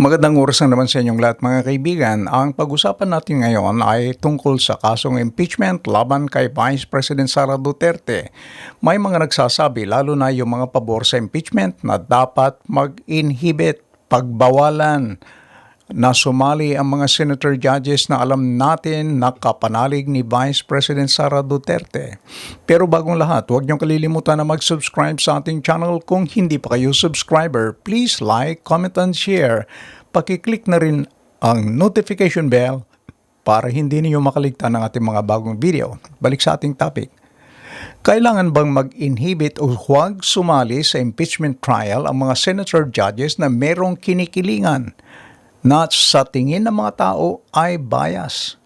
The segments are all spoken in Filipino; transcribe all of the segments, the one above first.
Magandang oras na naman sa inyong lahat mga kaibigan. Ang pag-usapan natin ngayon ay tungkol sa kasong impeachment laban kay Vice President Sara Duterte. May mga nagsasabi, lalo na yung mga pabor sa impeachment, na dapat mag-inhibit, pagbawalan na sumali ang mga senator judges na alam natin na kapanalig ni Vice President Sara Duterte. Pero bagong lahat, huwag niyong kalilimutan na mag-subscribe sa ating channel. Kung hindi pa kayo subscriber, please like, comment, and share. Pakiclick na rin ang notification bell para hindi niyo makaligtan ng ating mga bagong video. Balik sa ating topic. Kailangan bang mag-inhibit o huwag sumali sa impeachment trial ang mga senator judges na merong kinikilingan na sa tingin ng mga tao ay bias?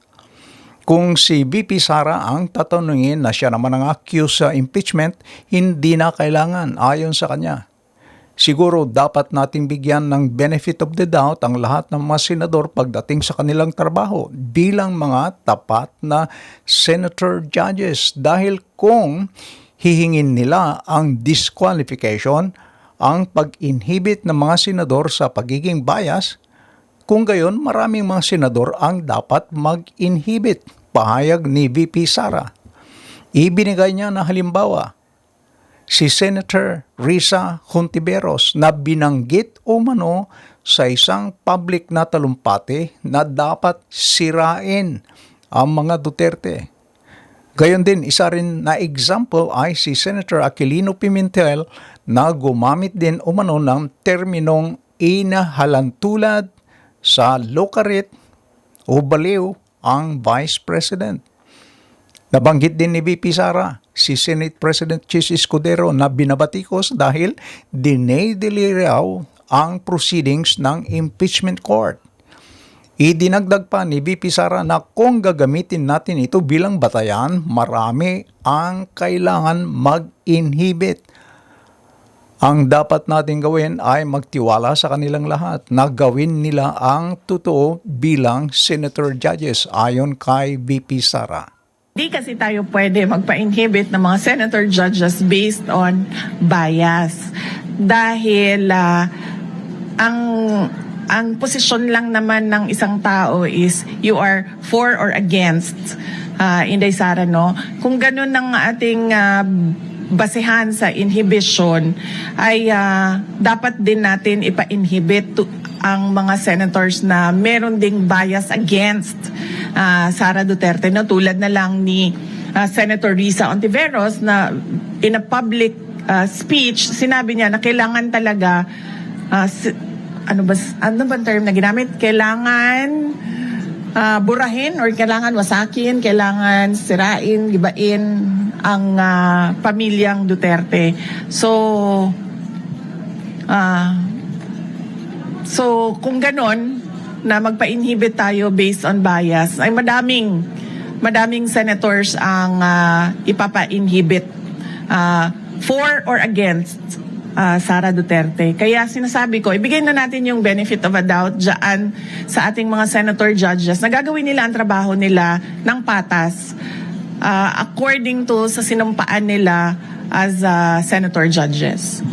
Kung si VP Sara ang tatanungin na siya naman ang accused sa impeachment, hindi na kailangan ayon sa kanya. Siguro dapat nating bigyan ng benefit of the doubt ang lahat ng mga senador pagdating sa kanilang trabaho bilang mga tapat na senator judges dahil kung hihingin nila ang disqualification, ang pag-inhibit ng mga senador sa pagiging bias, kung gayon maraming mga senador ang dapat mag-inhibit, pahayag ni VP Sara. Ibinigay niya na halimbawa, si Senator Risa Hontiveros na binanggit umano sa isang public na talumpati na dapat sirain ang mga Duterte. Gayon din, isa rin na example ay si Senator Aquilino Pimentel na gumamit din umano ng terminong inahalantulad sa lokarit o baliw ang Vice President. Nabanggit din ni VP Sara si Senate President Chis Escudero na binabatikos dahil dinay-delay raw ang proceedings ng impeachment court. Idinagdag pa ni VP Sara na kung gagamitin natin ito bilang batayan, marami ang kailangan mag-inhibit. Ang dapat natin gawin ay magtiwala sa kanilang lahat na gawin nila ang totoo bilang senator judges ayon kay VP Sara. Di kasi tayo pwede magpa-inhibit ng mga senator judges based on bias. Dahil ah, ang ang posisyon lang naman ng isang tao is you are for or against uh, Inday Sara, no? Kung ganun ang ating ah, basehan sa inhibition, ay ah, dapat din natin ipa-inhibit to- ang mga senators na meron ding bias against ah, Sara Duterte na tulad na lang ni ah, Senator Risa Ontiveros na in a public ah, speech sinabi niya na kailangan talaga si- ano ba ano ba term na ginamit? Kailangan ah, burahin or kailangan wasakin kailangan sirain gibain ang ah, pamilyang Duterte. So ah So, kung ganon, na magpa-inhibit tayo based on bias, ay madaming, madaming senators ang ah, ipapa-inhibit ah, for or against ah, Sara Duterte. Kaya sinasabi ko, ibigay na natin yung benefit of a doubt dyan sa ating mga senator judges na gagawin nila ang trabaho nila ng patas ah, according to sa sinumpaan nila as ah, senator judges.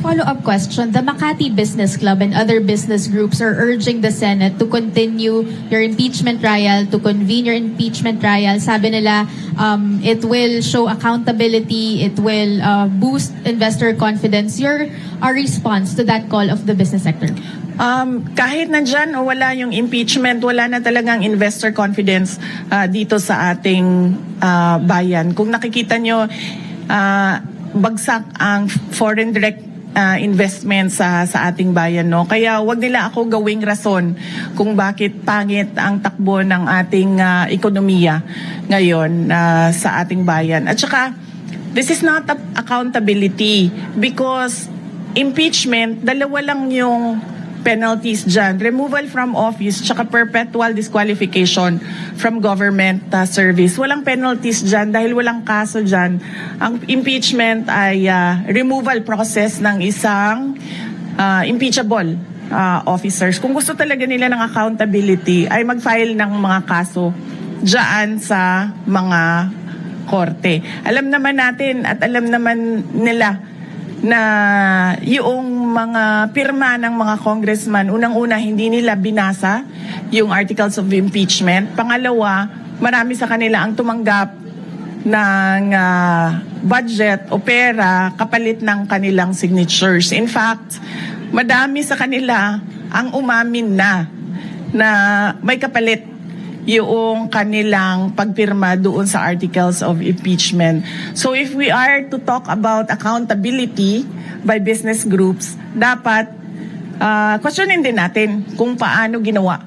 Follow-up question. The Makati Business Club and other business groups are urging the Senate to continue your impeachment trial, to convene your impeachment trial. Sabi nila, um, it will show accountability, it will uh, boost investor confidence. Your our response to that call of the business sector? Um, kahit nandyan o wala yung impeachment, wala na talagang investor confidence ah, dito sa ating ah, bayan. Kung nakikita nyo, ah, bagsak ang foreign direct ah, investment sa sa ating bayan no? Kaya wag nila ako gawing rason kung bakit pangit ang takbo ng ating ah, ekonomiya ngayon ah, sa ating bayan. At saka this is not a- accountability because impeachment, dalawa lang yung penalties dyan. Removal from office, tsaka perpetual disqualification from government uh, service. Walang penalties dyan dahil walang kaso dyan. Ang impeachment ay uh, removal process ng isang uh, impeachable uh, officers. Kung gusto talaga nila ng accountability, ay mag-file ng mga kaso dyan sa mga korte. Alam naman natin at alam naman nila na yung mga pirma ng mga congressman, unang-una hindi nila binasa yung articles of impeachment. Pangalawa, marami sa kanila ang tumanggap ng ah, budget o pera kapalit ng kanilang signatures. In fact, madami sa kanila ang umamin na na may kapalit yung kanilang pagpirma doon sa articles of impeachment. So if we are to talk about accountability by business groups, dapat uh, questionin din natin kung paano ginawa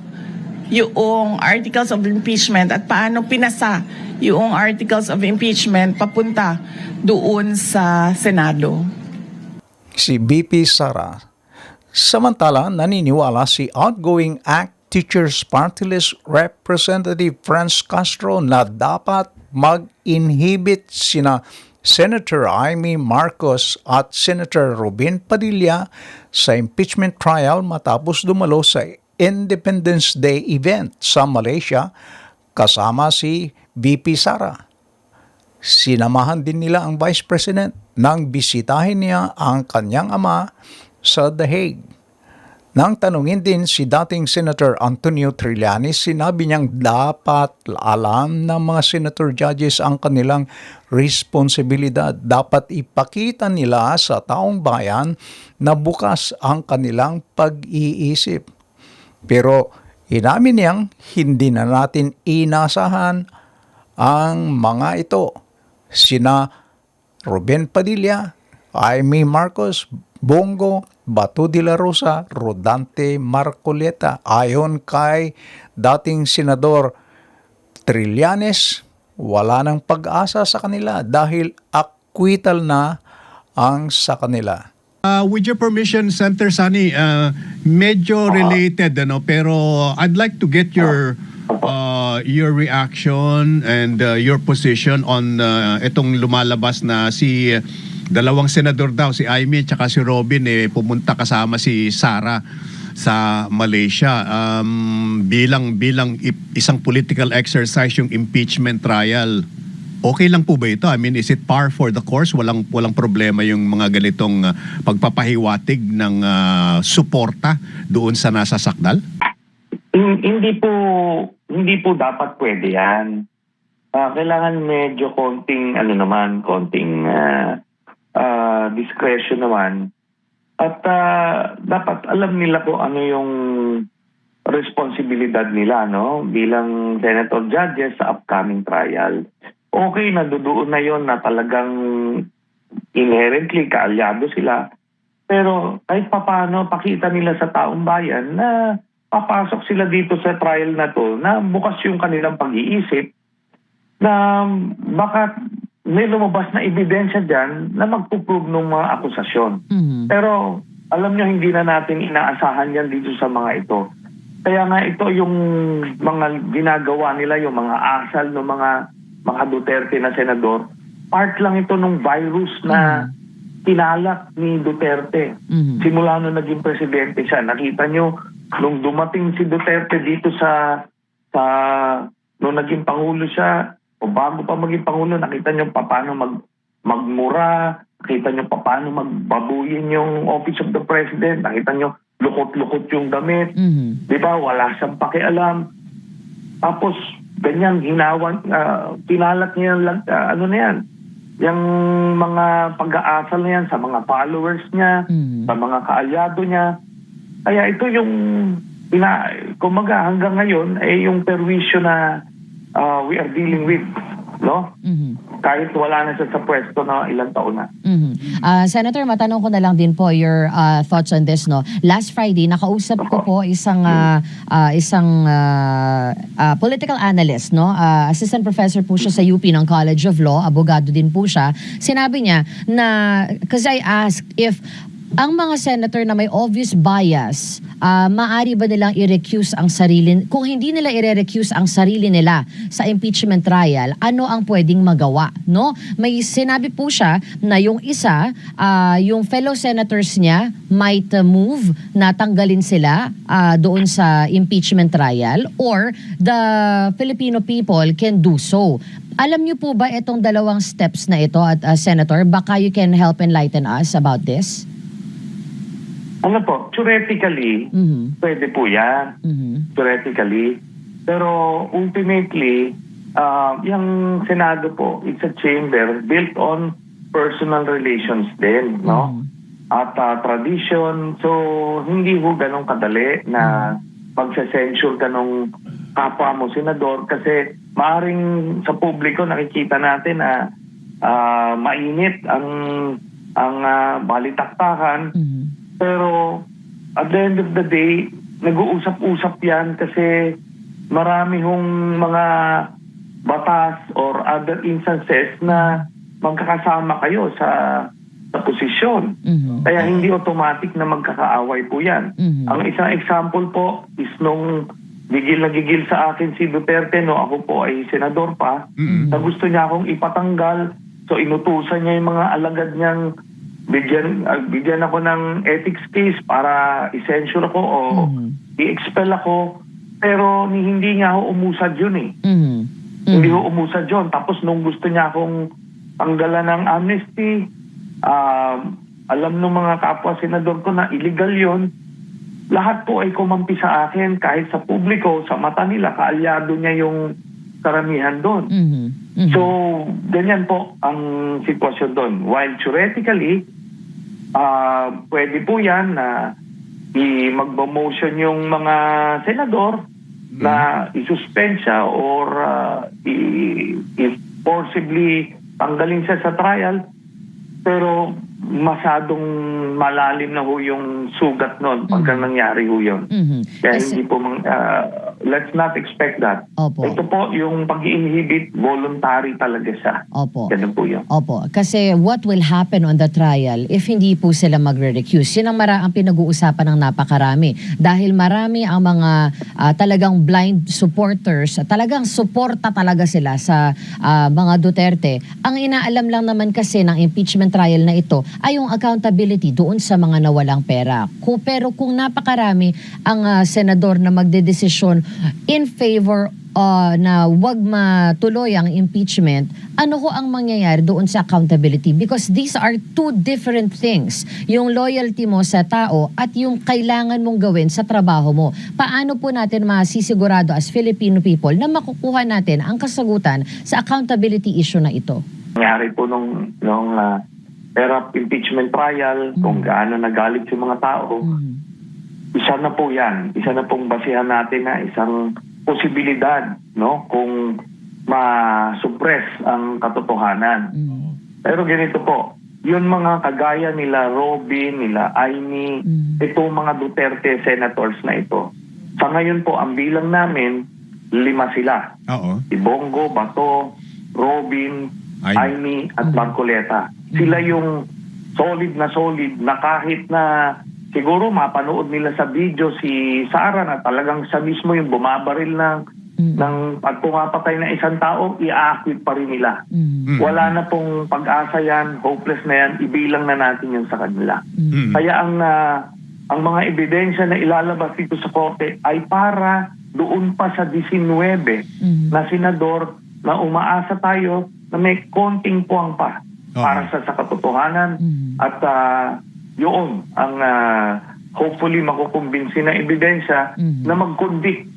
yung articles of impeachment at paano pinasa yung articles of impeachment papunta doon sa Senado. si BP Sara. Samantala, naniniwala si outgoing ACT Teachers Party List Representative Franz Castro na dapat mag-inhibit sina Senator Amy Marcos at Senator Robin Padilla sa impeachment trial matapos dumalo sa Independence Day event sa Malaysia kasama si BP Sara. Sinamahan din nila ang Vice President nang bisitahin niya ang kanyang ama sa The Hague. Nang tanungin din si dating Senator Antonio Trillanes, sinabi niyang dapat alam ng mga senator judges ang kanilang responsibilidad. Dapat ipakita nila sa taong bayan na bukas ang kanilang pag-iisip. Pero inamin niyang hindi na natin inasahan ang mga ito. Sina Ruben Padilla, Jaime Marcos, Bongo, Bato de la Rosa, Rodante Marcoleta. Ayon kay dating Senador Trillanes, wala nang pag-asa sa kanila dahil acquittal na ang sa kanila. Uh, with your permission, Senator Sani, uh, medyo related, ano, pero I'd like to get your uh, your reaction and uh, your position on uh, itong lumalabas na si uh, dalawang senador daw, si Amy at si Robin, eh, pumunta kasama si Sara sa Malaysia um, bilang bilang isang political exercise yung impeachment trial. Okay lang po ba ito? I mean, is it par for the course? Walang walang problema yung mga ganitong uh, pagpapahiwatig ng uh, suporta doon sa nasa sakdal? Hin- Hindi po hindi po dapat pwede 'yan. Ah, kailangan medyo konting ano naman, konting ah, ah, discretion naman. At ah, dapat alam nila kung ano yung responsibilidad nila no bilang senator judges sa upcoming trial. Okay na doon na yon na talagang inherently kaalyado sila. Pero kahit papano pakita nila sa taong bayan na papasok sila dito sa trial na to na bukas yung kanilang pag-iisip na baka may lumabas na ebidensya dyan na magpuprove ng mga akusasyon. Pero alam nyo, hindi na natin inaasahan yan dito sa mga ito. Kaya nga ito yung mga ginagawa nila, yung mga asal ng mga mga Duterte na senador, part lang ito ng virus na tinalak ni Duterte. Simula nung naging presidente siya, nakita nyo, nung dumating si Duterte dito sa sa nung naging pangulo siya o bago pa maging pangulo nakita niyo pa paano mag magmura nakita niyo pa paano magbabuyin yung office of the president nakita niyo lukot-lukot yung damit. Di ba? Wala siyang pakialam. Tapos ganyan hinawan uh, pinalat niya lang ah, ano na yan? Yung mga pag-aasal na yan sa mga followers niya sa mga kaalyado niya. Kaya ito yung ina, kumaga hanggang ngayon ay yung perwisyo na ah, we are dealing with, no? Kahit wala na siya sa pwesto na ilang taon na. Mhm. Ah, Senator, matanong ko na lang din po your ah, thoughts on this no. Last Friday nakausap ko po isang ah, ah, isang ah, ah, political analyst no. Ah, assistant professor po siya sa UP ng College of Law, abogado din po siya. Sinabi niya na because I asked if ang mga senator na may obvious bias, ah, maari ba nilang i-recuse ang sarili, kung hindi nila i-recuse ang sarili nila sa impeachment trial, ano ang pwedeng magawa, no? May sinabi po siya na yung isa, ah, yung fellow senators niya might uh, move na tanggalin sila ah, doon sa impeachment trial or the Filipino people can do so. Alam niyo po ba itong dalawang steps na ito at uh, Senator? Baka you can help enlighten us about this? Ano po, theoretically, Mhm. pwede po yan. Mhm. theoretically. Pero ultimately, uh, yung Senado po, it's a chamber built on personal relations din, no? At uh, tradition. So, hindi ho ganun kadali na magsa-censure ka nung kapwa mo, senador, kasi maaring sa publiko nakikita natin na ah, mainit ang ang ah, balitaktakan Mhm. Pero at the end of the day, nag-uusap-usap yan kasi marami hong mga batas or other instances na magkakasama kayo sa sa posisyon. Mhm. Kaya hindi automatic na magkakaaway po yan. Mhm. Ang isang example po is nung gigil na gigil sa akin si Duterte no ako po ay senador pa Mhm. na gusto niya akong ipatanggal so inutusan niya yung mga alagad niyang bigyan ah, bigyan ako ng ethics case para i-censure ako o Mhm. i-expel ako. Pero ni hindi nga ako umusad yun eh. Mhm. hindi ko umusad yun. Tapos nung gusto niya akong tanggalan ng amnesty um, alam ng mga kapwa senador ko na illegal yun. Lahat po ay kumampi sa akin kahit sa publiko, sa mata nila, kaalyado niya yung karamihan doon. Mhm. Mhm. So, ganyan po ang sitwasyon doon. While theoretically, ah pwede po yan na i magbo-motion yung mga senador na isuspend siya or ah, i, i- forcibly tanggalin siya sa trial. Pero masyadong malalim na ho yung sugat noon pagka nangyari ho yun. Mhm. Kaya Kasi- hindi po, mang, ah, let's not expect that. Opo. Ito po, yung pag-inhibit, voluntary talaga siya. Opo. Ganun po yun. Opo, kasi what will happen on the trial if hindi po sila magre-recuse? Yun ang, mara- ang pinag-uusapan ng napakarami. Dahil marami ang mga ah, talagang blind supporters, talagang suporta talaga sila sa ah, mga Duterte. Ang inaalam lang naman kasi ng impeachment trial na ito ay yung accountability doon sa mga nawalang pera. Kung, pero kung napakarami ang ah, senador na magdedesisyon in favor uh, na wag matuloy ang impeachment, ano ho ang mangyayari doon sa accountability? Because these are two different things. Yung loyalty mo sa tao at yung kailangan mong gawin sa trabaho mo. Paano po natin masisigurado as Filipino people na makukuha natin ang kasagutan sa accountability issue na ito? Nangyari po nung, nung ah, era of impeachment trial, kung gaano nagalit yung mga tao, Mhm. isa na po yan. Isa na pong basihan natin na isang posibilidad, no? Kung ma-suppress ang katotohanan. Mhm. Pero ganito po, yun mga kagaya nila Robin, nila Aimee, Mm. itong mga Duterte senators na ito. Sa ngayon po, ang bilang namin, lima sila. Oo. Si Bongo, Bato, Robin. Aimee, at Marcoleta. Sila yung solid na solid na kahit na siguro mapanood nila sa video si Sara na talagang siya mismo yung bumabaril ng Mm. ng pag pumapatay ng isang tao, i-acquit pa rin nila. Mm. Wala na pong pag-asa yan, hopeless na yan, ibilang na natin yun sa kanila. Mm. Kaya ang ah, ang mga ebidensya na ilalabas dito sa korte ay para doon pa sa 19 Mhm. na senador na umaasa tayo na may konting puwang pa Oo. para sa, sa katotohanan Mhm. at ah, yun ang ah, hopefully makukumbinsi na ebidensya Mhm. na mag-convict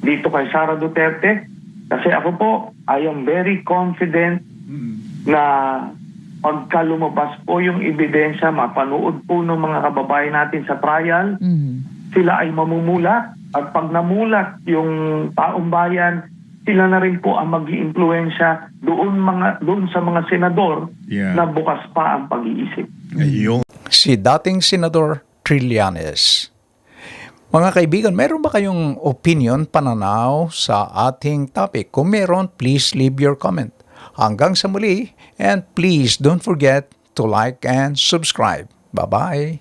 dito kay Sara Duterte kasi ako po I am very confident Mm. na pagka lumabas po yung ebidensya, mapanood po ng mga kababayan natin sa trial, Mhm. sila ay mamumulat. At pag namulat yung taong bayan, sila na rin po ang mag iimpluwensya doon, mga, doon sa mga senador Yeah. na bukas pa ang pag-iisip. Ayun. si dating Senador Trillanes. Mga kaibigan, meron ba kayong opinion, pananaw sa ating topic? Kung meron, please leave your comment. Hanggang sa muli, and please don't forget to like and subscribe. Bye-bye!